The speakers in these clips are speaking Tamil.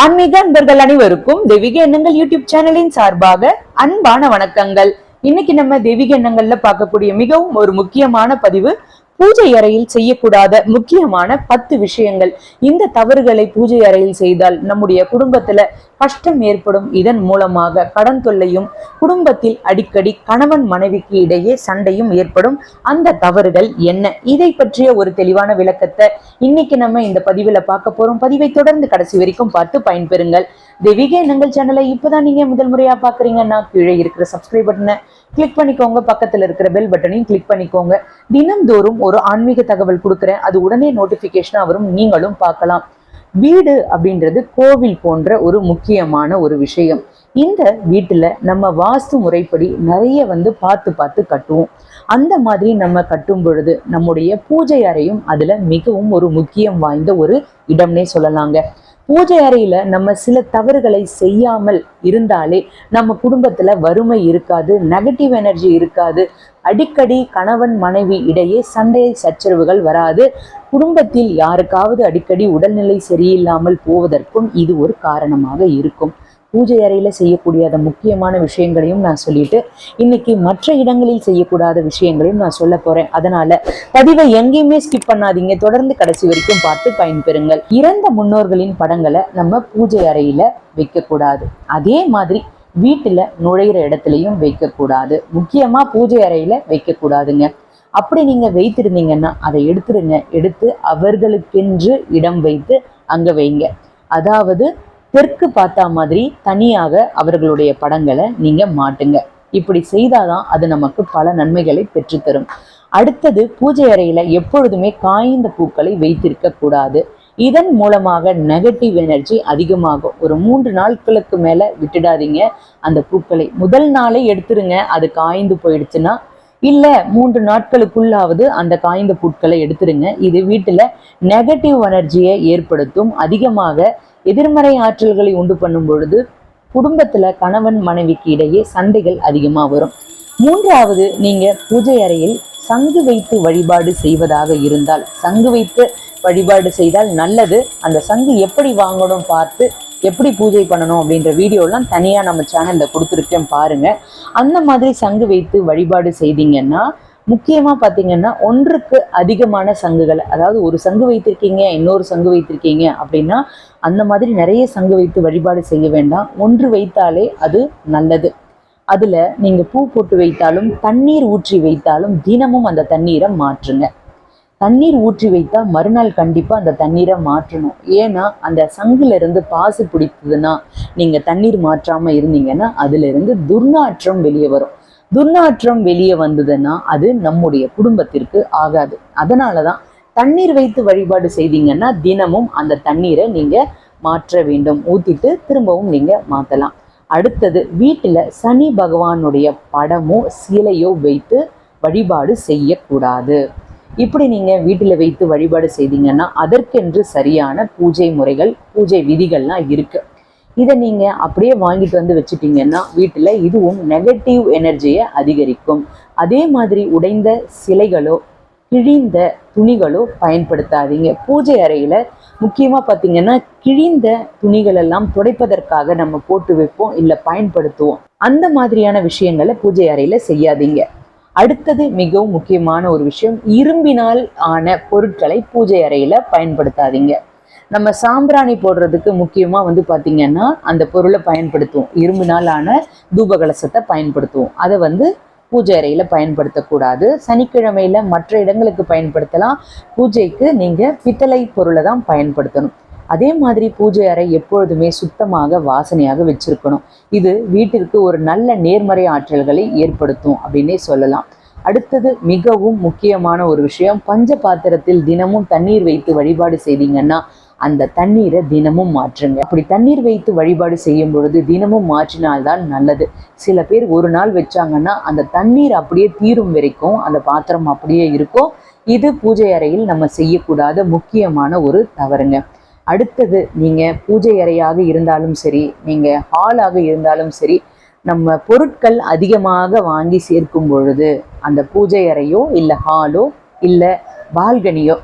ஆன்மீக அன்பர்கள் அனைவருக்கும் தெய்வீக எண்ணங்கள் யூடியூப் சேனலின் சார்பாக அன்பான வணக்கங்கள். இன்னைக்கு நம்ம தெய்வீக எண்ணங்கள்ல பார்க்கக்கூடிய மிகவும் ஒரு முக்கியமான பதிவு பூஜை அறையில் செய்யக்கூடாத முக்கியமான பத்து விஷயங்கள். இந்த தவறுகளை பூஜை அறையில் செய்தால் நம்முடைய குடும்பத்துல கஷ்டம் ஏற்படும். இதன் மூலமாக கடன் தொல்லையும் குடும்பத்தில் அடிக்கடி கணவன் மனைவிக்கு இடையே சண்டையும் ஏற்படும். அந்த தவறுகள் என்ன? இதை பற்றிய ஒரு தெளிவான விளக்கத்தை இன்னைக்கு நம்ம இந்த பதிவில் பார்க்க போறோம். பதிவை தொடர்ந்து கடைசி வரைக்கும் பார்த்து பயன்பெறுங்கள். தெய்வீக எண்ணங்கள் சேனலை இப்பதான் நீங்க முதல் முறையா பாக்குறீங்கன்னா கீழே இருக்கிற சப்ஸ்கிரைப் பட்டனை கிளிக் பண்ணிக்கோங்க. பக்கத்துல இருக்கிற பெல் பட்டனையும் கிளிக் பண்ணிக்கோங்க. தினம்தோறும் ஒரு ஆன்மீக தகவல் கொடுக்குறேன். அது உடனே நோட்டிபிகேஷனா வரும். நீங்களும் பார்க்கலாம். வீடு அப்படின்றது கோவில் போன்ற ஒரு முக்கியமான ஒரு விஷயம். இந்த வீட்டுல நம்ம வாஸ்து முறைப்படி நிறைய வந்து பார்த்து பார்த்து கட்டுவோம். அந்த மாதிரி நம்ம கட்டும் பொழுது நம்முடைய பூஜை அறையும் அதுல மிகவும் ஒரு முக்கியம் வாய்ந்த ஒரு இடம்னே சொல்லலாங்க. பூஜை அறையில நம்ம சில தவறுகளை செய்யாமல் இருந்தாலே நம்ம குடும்பத்துல வறுமை இருக்காது நெகட்டிவ் எனர்ஜி இருக்காது. அடிக்கடி கணவன் மனைவி இடையே சண்டை சச்சரவுகள் வராது. குடும்பத்தில் யாருக்காவது அடிக்கடி உடல்நிலை சரியில்லாமல் போவதற்கும் இது ஒரு காரணமாக இருக்கும். பூஜை அறையில் செய்யக்கூடிய அந்த முக்கியமான விஷயங்களையும் நான் சொல்லிட்டு இன்னைக்கு மற்ற இடங்களில் செய்யக்கூடாத விஷயங்களையும் நான் சொல்ல போறேன். அதனால பதிவை எங்கேயுமே ஸ்கிப் பண்ணாதீங்க. தொடர்ந்து கடைசி வரைக்கும் பார்த்து பயன்பெறுங்கள். இறந்த முன்னோர்களின் படங்களை நம்ம பூஜை அறையில வைக்கக்கூடாது. அதே மாதிரி வீட்டில் நுழையிற இடத்துலையும் வைக்கக்கூடாது. முக்கியமாக பூஜை அறையில் வைக்கக்கூடாதுங்க. அப்படி நீங்கள் வைத்திருந்தீங்கன்னா அதை எடுத்துருங்க. எடுத்து அவர்களுக்கென்று இடம் வைத்து அங்கே வைங்க. அதாவது தெற்கு பார்த்தா மாதிரி தனியாக அவர்களுடைய படங்களை நீங்க மாட்டுங்க. இப்படி செய்தாதான் அது நமக்கு பல நன்மைகளை பெற்றுத்தரும். அடுத்தது பூஜை அறையில எப்பொழுதுமே காய்ந்த பூக்களை வைத்திருக்க கூடாது. இதன் மூலமாக நெகட்டிவ் எனர்ஜி அதிகமாகும். ஒரு மூன்று நாட்களுக்கு மேல விட்டுடாதீங்க. அந்த பூக்களை முதல் நாளே எடுத்துருங்க. அது காய்ந்து போயிடுச்சுன்னா இல்ல மூன்று நாட்களுக்குள்ளாவது அந்த காய்ந்த பூட்களை எடுத்துருங்க. இது வீட்டுல நெகட்டிவ் எனர்ஜியை ஏற்படுத்தும். அதிகமாக எதிர்மறை ஆற்றல்களை உண்டு பண்ணும் பொழுது குடும்பத்துல கணவன் மனைவிக்கு இடையே சண்டைகள் அதிகமாக வரும். மூன்றாவது நீங்க பூஜை அறையில் சங்கு வைத்து வழிபாடு செய்வதாக இருந்தால் சங்கு வைத்து வழிபாடு செய்தால் நல்லது. அந்த சங்கு எப்படி வாங்கணும் பார்த்து எப்படி பூஜை பண்ணணும் அப்படின்ற வீடியோலாம் தனியாக நம்ம சேனலில் கொடுத்துருக்கேன் பாருங்க. அந்த மாதிரி சங்கு வைத்து வழிபாடு செய்தீங்கன்னா முக்கியமாக பார்த்தீங்கன்னா ஒன்றுக்கு அதிகமான சங்குகள் அதாவது ஒரு சங்கு வைத்திருக்கீங்க இன்னொரு சங்கு வைத்திருக்கீங்க அப்படின்னா அந்த மாதிரி நிறைய சங்கு வைத்து வழிபாடு செய்ய வேண்டாம். ஒன்று வைத்தாலே அது நல்லது. அதுல நீங்க பூ போட்டு வைத்தாலும் தண்ணீர் ஊற்றி வைத்தாலும் தினமும் அந்த தண்ணீரை மாற்றுங்க. தண்ணீர் ஊற்றி வைத்தா மறுநாள் கண்டிப்பா அந்த தண்ணீரை மாற்றணும். ஏன்னா அந்த சங்குல இருந்து பாசு பிடித்ததுன்னா நீங்க தண்ணீர் மாற்றாம இருந்தீங்கன்னா அதுல இருந்து துர்நாற்றம் வெளியே வரும். துர்நாற்றம் வெளியே வந்ததுன்னா அது நம்முடைய குடும்பத்திற்கு ஆகாது. அதனாலதான் தண்ணீர் வைத்து வழிபாடு செய்தீங்கன்னா தினமும் அந்த தண்ணீரை நீங்க மாற்ற வேண்டும். ஊத்திட்டு திரும்பவும் நீங்க மாத்தலாம். அடுத்தது வீட்டுல சனி பகவானுடைய படமோ சிலையோ வைத்து வழிபாடு செய்யக்கூடாது. இப்படி நீங்க வீட்டில் வைத்து வழிபாடு செய்தீங்கன்னா அதற்கென்று சரியான பூஜை முறைகள் பூஜை விதிகள்லாம் இருக்கு. இதை நீங்க அப்படியே வாங்கிட்டு வந்து வச்சுட்டீங்கன்னா வீட்டில் இதுவும் நெகட்டிவ் எனர்ஜியை அதிகரிக்கும். அதே மாதிரி உடைந்த சிலைகளோ கிழிந்த துணிகளோ பயன்படுத்தாதீங்க. பூஜை அறையில முக்கியமா பார்த்தீங்கன்னா கிழிந்த துணிகளெல்லாம் துடைப்பதற்காக நம்ம போட்டு வைப்போம் இல்லை பயன்படுத்துவோம். அந்த மாதிரியான விஷயங்களை பூஜை அறையில செய்யாதீங்க. அடுத்தது மிகவும் முக்கியமான ஒரு விஷயம் இரும்பினால் ஆன பொருட்களை பூஜை அறையில பயன்படுத்தாதீங்க. நம்ம சாம்பிராணி போடுறதுக்கு முக்கியமா வந்து பாத்தீங்கன்னா அந்த பொருளை பயன்படுத்துவோம். இரும்பினால் ஆன தூபகலசத்தை பயன்படுத்துவோம். அதை வந்து பூஜை அறையில பயன்படுத்தக்கூடாது. சனிக்கிழமையில மற்ற இடங்களுக்கு பயன்படுத்தலாம். பூஜைக்கு நீங்க பித்தளை பொருளை தான் பயன்படுத்தணும். அதே மாதிரி பூஜை அறை எப்பொழுதுமே சுத்தமாக வாசனையாக வச்சிருக்கணும். இது வீட்டிற்கு ஒரு நல்ல நேர்மறை ஆற்றல்களை ஏற்படுத்தும் அப்படின்னே சொல்லலாம். அடுத்தது மிகவும் முக்கியமான ஒரு விஷயம். பஞ்ச பாத்திரத்தில் தினமும் தண்ணீர் வைத்து வழிபாடு செய்தீங்கன்னா அந்த தண்ணீரை தினமும் மாற்றுங்க. அப்படி தண்ணீர் வைத்து வழிபாடு செய்யும் பொழுது தினமும் மாற்றினால்தான் நல்லது. சில பேர் ஒரு நாள் வச்சாங்கன்னா அந்த தண்ணீர் அப்படியே தீரும் வரைக்கும் அந்த பாத்திரம் அப்படியே இருக்கும். இது பூஜை அறையில் நம்ம செய்யக்கூடாத முக்கியமான ஒரு தவறுங்க. அடுத்தது நீங்கள் பூஜை அறையாக இருந்தாலும் சரி நீங்கள் ஹாலாக இருந்தாலும் சரி நம்ம பொருட்கள் அதிகமாக வாங்கி சேர்க்கும் பொழுது அந்த பூஜை அறையோ இல்லை ஹாலோ இல்லை பால்கனியோ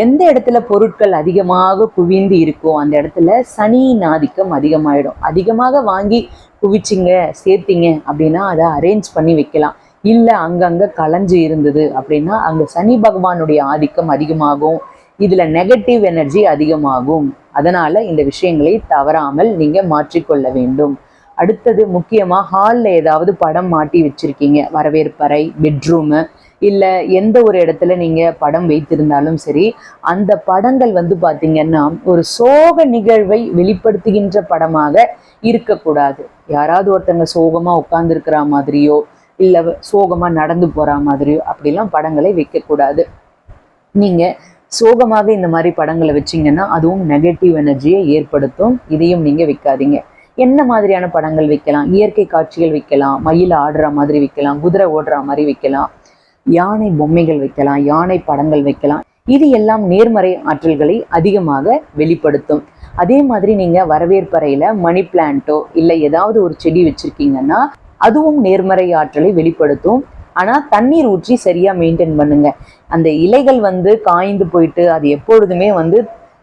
எந்த இடத்துல பொருட்கள் அதிகமாக குவிந்து இருக்கோ அந்த இடத்துல சனியின் ஆதிக்கம் அதிகமாயிடும். அதிகமாக வாங்கி குவிச்சிங்க சேர்த்தீங்க அப்படின்னா அதை அரேஞ்ச் பண்ணி வைக்கலாம். இல்லை அங்கங்கே களைஞ்சு இருந்தது அப்படின்னா அங்கே சனி பகவானுடைய ஆதிக்கம் அதிகமாகும். இதில் நெகட்டிவ் எனர்ஜி அதிகமாகும். அதனால இந்த விஷயங்களை தவறாமல் நீங்கள் மாற்றிக்கொள்ள வேண்டும். அடுத்தது முக்கியமாக ஹாலில் ஏதாவது படம் மாட்டி வச்சிருக்கீங்க. வரவேற்பறை பெட்ரூமு இல்லை எந்த ஒரு இடத்துல நீங்கள் படம் வைத்திருந்தாலும் சரி அந்த படங்கள் வந்து பார்த்திங்கன்னா ஒரு சோக நிகழ்வை வெளிப்படுத்துகின்ற படமாக இருக்கக்கூடாது. யாராவது ஒருத்தங்க சோகமாக உட்காந்துருக்கிற மாதிரியோ இல்லை சோகமாக நடந்து போகிற மாதிரியோ அப்படிலாம் படங்களை வைக்கக்கூடாது. நீங்கள் சோகமாக இந்த மாதிரி படங்களை வச்சிங்கன்னா அதுவும் நெகட்டிவ் எனர்ஜியை ஏற்படுத்தும். இதையும் நீங்கள் வைக்காதீங்க. என்ன மாதிரியான படங்கள் வைக்கலாம்? இயற்கை காட்சிகள் வைக்கலாம். மயில் ஆடுற மாதிரி வைக்கலாம். குதிரை ஓடுற மாதிரி வைக்கலாம். யானை பொம்மைகள் வைக்கலாம் யானை படங்கள் வைக்கலாம். இது எல்லாம் நேர்மறை ஆற்றல்களை அதிகமாக வெளிப்படுத்தும். அதே மாதிரி நீங்க வரவேற்பறையில மணி பிளான்ட்டோ இல்லை ஏதாவது ஒரு செடி வச்சிருக்கீங்கன்னா அதுவும் நேர்மறை ஆற்றலை வெளிப்படுத்தும். ஆனா தண்ணீர் ஊற்றி சரியா மெயின்டைன் பண்ணுங்க. அந்த இலைகள் வந்து காய்ந்து போயிட்டு அது எப்பொழுதுமே வந்து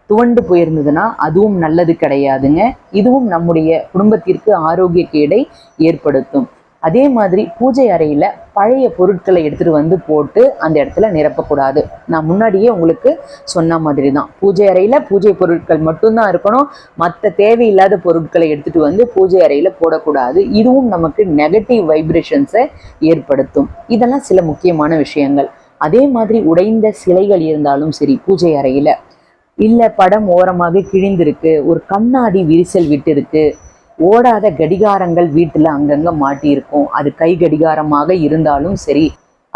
துவண்டு போயிருந்ததுன்னா அதுவும் நல்லது கிடையாதுங்க. இதுவும் நம்முடைய குடும்பத்திற்கு ஆரோக்கிய கேடை ஏற்படுத்தும். அதே மாதிரி பூஜை அறையில் பழைய பொருட்களை எடுத்துட்டு வந்து போட்டு அந்த இடத்துல நிரப்பக்கூடாது. நான் முன்னாடியே உங்களுக்கு சொன்ன மாதிரி தான் பூஜை அறையில் பூஜை பொருட்கள் மட்டும்தான் இருக்கணும். மற்ற தேவையில்லாத பொருட்களை எடுத்துகிட்டு வந்து பூஜை அறையில் போடக்கூடாது. இதுவும் நமக்கு நெகட்டிவ் வைப்ரேஷன்ஸை ஏற்படுத்தும். இதெல்லாம் சில முக்கியமான விஷயங்கள். அதே மாதிரி உடைந்த சிலைகள் இருந்தாலும் சரி பூஜை அறையில். இல்லை படம் ஓரமாக கிழிந்திருக்கு. ஒரு கண்ணாடி விரிசல் விட்டு இருக்குது ஓடாத கடிகாரங்கள் வீட்டில் அங்கங்கே மாட்டியிருக்கும். அது கை கடிகாரமாக இருந்தாலும் சரி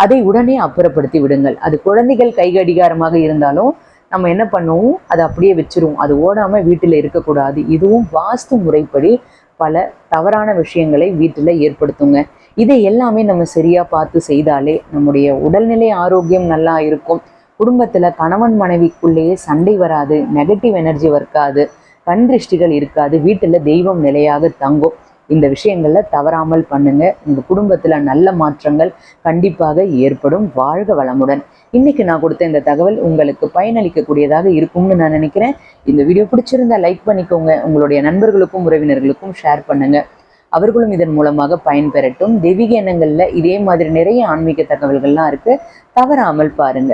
அதை உடனே அப்புறப்படுத்தி விடுங்கள். அது குழந்தைகள் கை கடிகாரமாக இருந்தாலும் நம்ம என்ன பண்ணுவோம்? அதை அப்படியே வச்சிருவோம். அது ஓடாமல் வீட்டில் இருக்கக்கூடாது. இதுவும் வாஸ்து முறைப்படி பல தவறான விஷயங்களை வீட்டில் ஏற்படுத்துங்க. இதை எல்லாமே நம்ம சரியாக பார்த்து செய்தாலே நம்முடைய உடல்நிலை ஆரோக்கியம் நல்லா இருக்கும். குடும்பத்தில் கணவன் மனைவிக்குள்ளேயே சண்டை வராது. நெகட்டிவ் எனர்ஜி வர்க்காது கண் திருஷ்டிகள் இருக்காது. வீட்டில் தெய்வம் நிலையாக தங்கும். இந்த விஷயங்கள்ல தவறாமல் பண்ணுங்க. உங்க குடும்பத்துல நல்ல மாற்றங்கள் கண்டிப்பாக ஏற்படும். வாழ்க வளமுடன். இன்னைக்கு நான் கொடுத்த இந்த தகவல் உங்களுக்கு பயனளிக்கக்கூடியதாக இருக்கும்னு நான் நினைக்கிறேன். இந்த வீடியோ பிடிச்சிருந்தா லைக் பண்ணிக்கோங்க. உங்களுடைய நண்பர்களுக்கும் உறவினர்களுக்கும் ஷேர் பண்ணுங்க. அவர்களும் இதன் மூலமாக பயன்பெறட்டும். தெய்வீக எண்ணங்கள்ல இதே மாதிரி நிறைய ஆன்மீக தகவல்கள்லாம் இருக்கு. தவறாமல் பாருங்க.